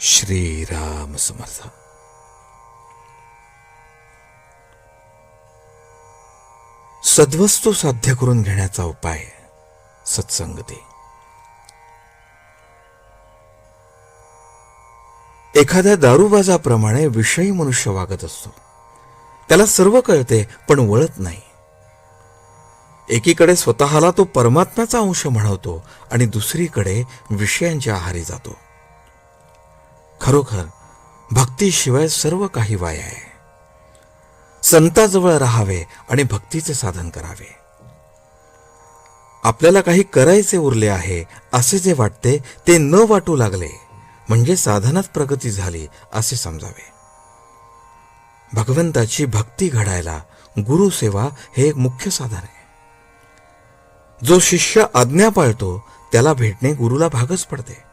श्रीराम समर्थ. सद्वस्तू साध्य करून घेण्याचा उपाय सत्संगती एखाद्या दारुबाजाप्रमाणे विषयी मनुष्य वागत असतो. त्याला सर्व कळते पण वळत नाही. एकीकडे स्वतःला तो परमात्म्याचा अंश म्हणवतो आणि दुसरीकडे विषयांच्या आहारी जातो. खरोखर भक्तीशिवाय सर्व काही वाय आहे. संताजवळ राहावे आणि भक्तीचे साधन करावे. आपल्याला काही करायचे उरले आहे असे जे वाटते ते न वाटू लागले म्हणजे साधनात प्रगती झाली असे समजावे. भगवंताची भक्ती घडायला गुरुसेवा हे एक मुख्य साधन आहे. जो शिष्य आज्ञा पाळतो त्याला भेटणे गुरुला भागच पडते.